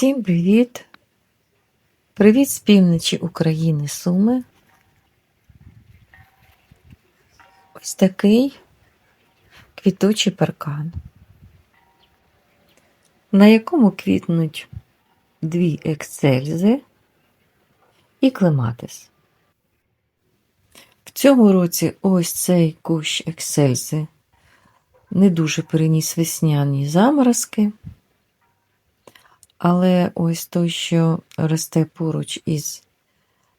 Всім привіт! Привіт з півночі України Суми. Ось такий квітучий паркан, на якому квітнуть дві ексцельзи і клематис. В цьому році ось цей кущ ексельзи не дуже переніс весняні заморозки. Але ось той, що росте поруч із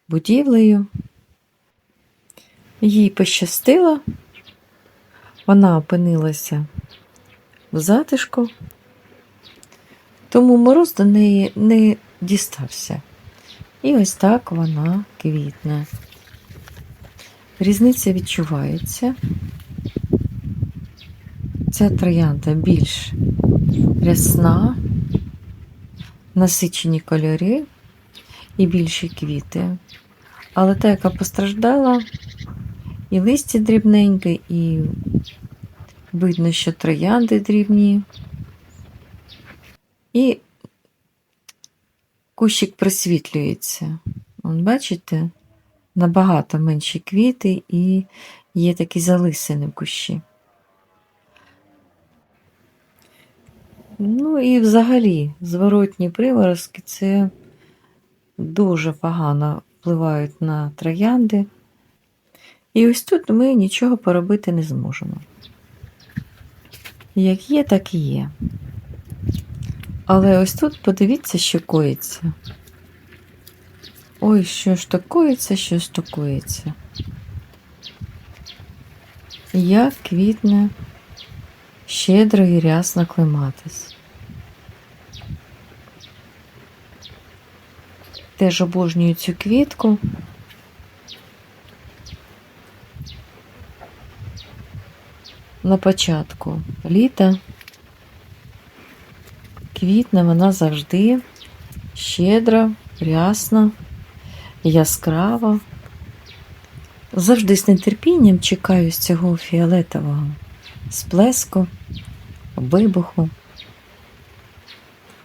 будівлею, їй пощастило, вона опинилася в затишку, тому мороз до неї не дістався. І ось так вона квітне. Різниця відчувається. Ця троянда більш рясна насичені кольори і більші квіти. Але та, яка постраждала, і листя дрібненьке, і видно, що троянди дрібні. І кущик просвітлюється. Вон, бачите, набагато менші квіти і є такі залисини в кущі. Ну і взагалі зворотні приморозки це дуже погано впливають на троянди. І ось тут ми нічого поробити не зможемо. Як є, так і є. Але ось тут подивіться, що коїться. Ой, що ж то коїться, що ж. Як квітне щедро і рясно клематис. Теж обожнюю цю квітку. На початку літа квітне вона завжди щедро, рясно, яскраво. Завжди з нетерпінням чекаю з цього фіолетового сплеску, вибуху,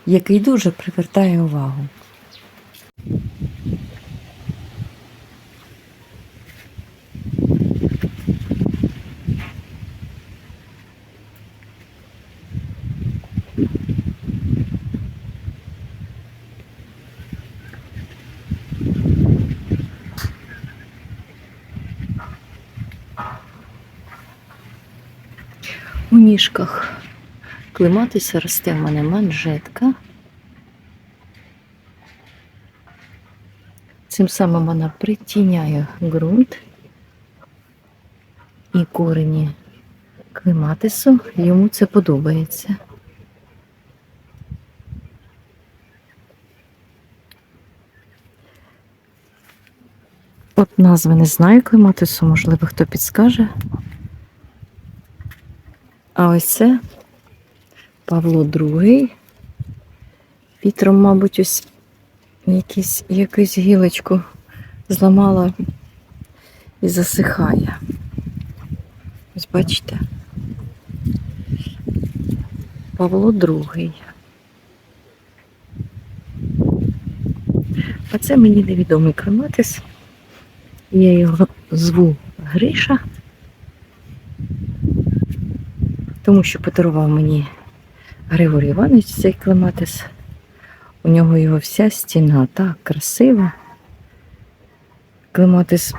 який дуже привертає увагу. У ніжках клематися росте в мене манжетка. Цим самим вона притіняє ґрунт і корені клематису. Йому це подобається. От назви не знаю клематису, можливо, хто підскаже. А ось це Павло II. Вітром, мабуть, ось якісь, якусь гілочку зламала і засихає. Ось бачите? Павло II. А це мені невідомий клематис. Я його зву Гриша. Тому що подарував мені Григорій Іванович цей клематис. У нього його вся стіна так красива. Клематис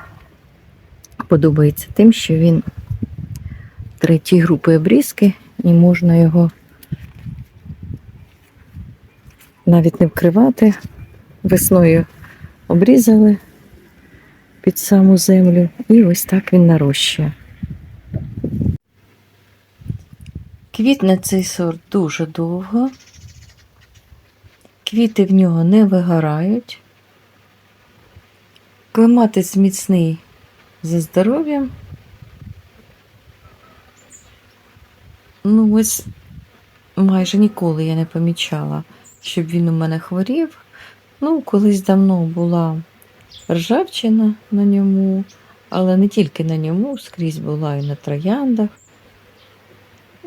подобається тим, що він третій групи обрізки і можна його навіть не вкривати. Весною обрізали під саму землю і ось так він нарощує. Квітне цей сорт дуже довго, квіти в нього не вигорають, клематис міцний за здоров'ям. Ну, ось майже ніколи я не помічала, щоб він у мене хворів. Ну, колись давно була ржавчина на ньому, але не тільки на ньому, скрізь була і на трояндах.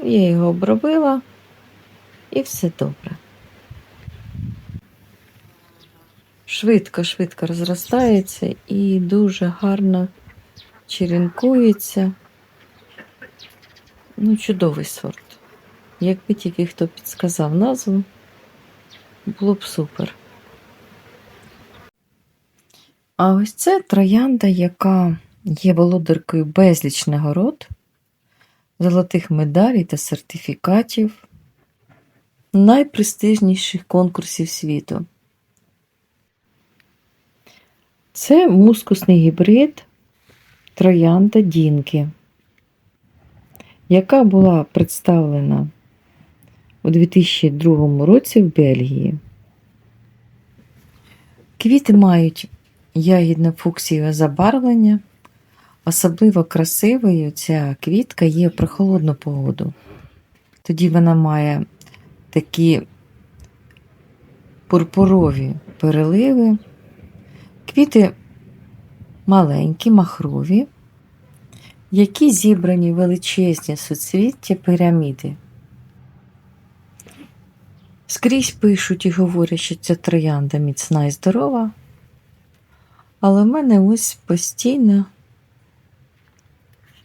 Я його обробила і все добре. швидко-швидко розростається і дуже гарно черенкується. Ну, чудовий сорт. Якби тільки хто підсказав назву, було б супер. А ось це троянда, яка є володаркою безліч нагород, золотих медалей та сертифікатів найпрестижніших конкурсів світу. Це мускусний гібрид троянда Дінки, яка була представлена у 2002 році в Бельгії. Квіти мають ягідне фуксієве забарвлення. Особливо красивою ця квітка є в прохолодну погоду. Тоді вона має такі пурпурові переливи. Квіти маленькі, махрові, які зібрані величезні суцвіття піраміди. Скрізь пишуть і говорять, що ця троянда міцна і здорова, але в мене ось постійно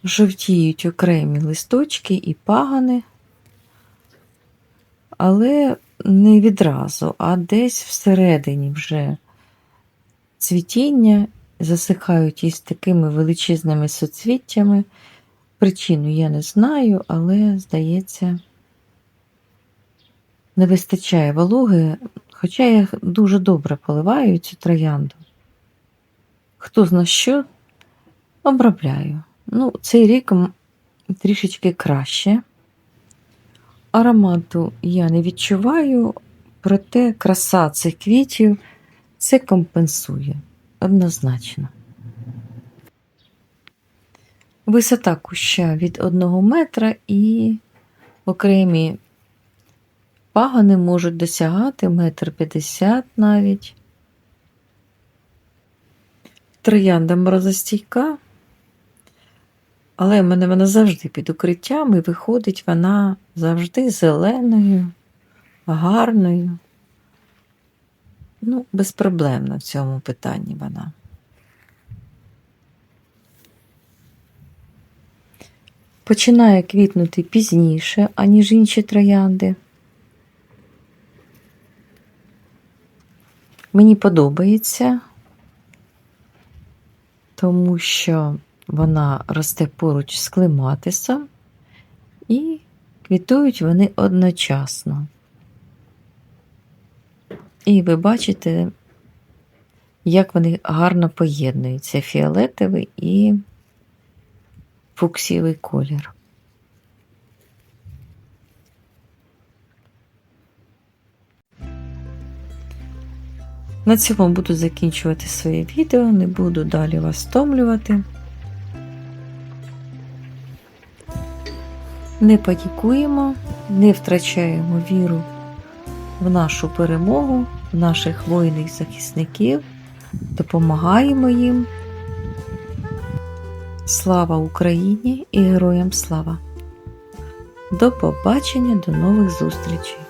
жовтіють окремі листочки і пагани, але не відразу, а десь всередині вже цвітіння засихають із такими величезними соцвіттями. Причину я не знаю, але, здається, не вистачає вологи, хоча я дуже добре поливаю цю троянду. Хто зна що, обробляю. Ну, цей рік трішечки краще. Аромату я не відчуваю, проте краса цих квітів це компенсує однозначно. Висота куща від 1 метра і окремі пагони можуть досягати метр п'ятдесят навіть. Троянда морозостійка, але в мене вона завжди під укриттям і виходить вона завжди зеленою, гарною. Ну, безпроблемна в цьому питанні вона. Починає квітнути пізніше, аніж інші троянди. Мені подобається, тому що вона росте поруч з клематисом і квітують вони одночасно. І ви бачите, як вони гарно поєднуються фіолетовий і фуксівий колір. На цьому буду закінчувати своє відео, не буду далі вас втомлювати. Не панікуємо, не втрачаємо віру в нашу перемогу, в наших воїнів захисників, допомагаємо їм. Слава Україні і героям слава! До побачення, до нових зустрічей!